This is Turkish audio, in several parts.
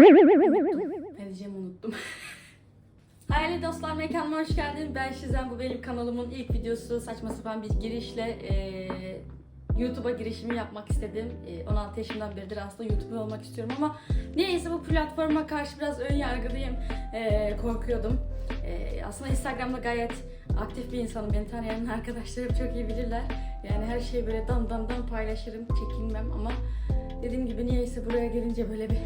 Ne diyeceğimi unuttum. Hayırlı dostlar mekaныma hoş geldin. Ben Şizen. Bu benim kanalımın ilk videosu. Saçma sapan bir girişle eee, YouTube'a girişimi yapmak istedim. Eee, 16 yaşımdan beridir aslında YouTuber olmak istiyorum ama neyse bu platforma karşı biraz ön yargılıyım. Eee, korkuyordum. Eee, aslında Instagram'da gayet aktif bir insanım. Beni tanıyan arkadaşlarım çok iyi bilirler. Yani her şeyi böyle dan dan dan paylaşırım, çekinmem ama dediğim gibi niyeyse buraya gelince böyle bir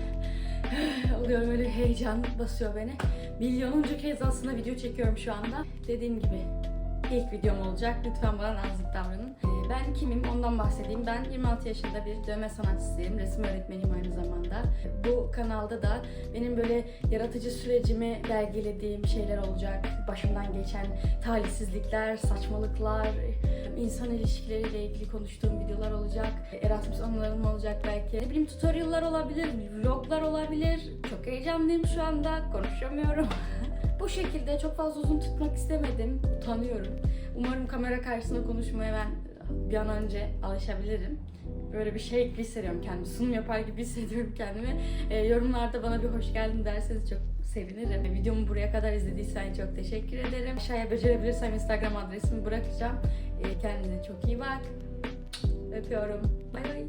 oluyorum öyle heyecan basıyor beni. Milyonuncu kez aslında video çekiyorum şu anda. Dediğim gibi ilk videom olacak. Lütfen bana nazik davranın. Ee, Ben kimim ondan bahsedeyim. Ben 26 yaşında bir dövme sanatçısıyım. Resim öğretmeniyim aynı. Bu kanalda da benim böyle yaratıcı sürecimi belgelediğim şeyler olacak. Başımdan geçen talihsizlikler, saçmalıklar, insan ilişkileriyle ilgili konuştuğum videolar olacak. Erasmus anılarım olacak belki. Ne bileyim tutorial'lar olabilir, vloglar olabilir. Çok heyecanlıyım şu anda. Konuşamıyorum. Bu şekilde çok fazla uzun tutmak istemedim. Utanıyorum. Umarım kamera karşısında konuşmaya ben bir an önce alışabilirim. Böyle bir şey gibi hissediyorum kendimi. Sunum yapar gibi hissediyorum kendimi. Ee, yorumlarda bana bir hoş geldin derseniz çok sevinirim. Videomu buraya kadar izlediysen çok teşekkür ederim. Aşağıya becerebilirsem Instagram adresimi bırakacağım. Ee, kendine çok iyi bak. Öpüyorum. Bay bay.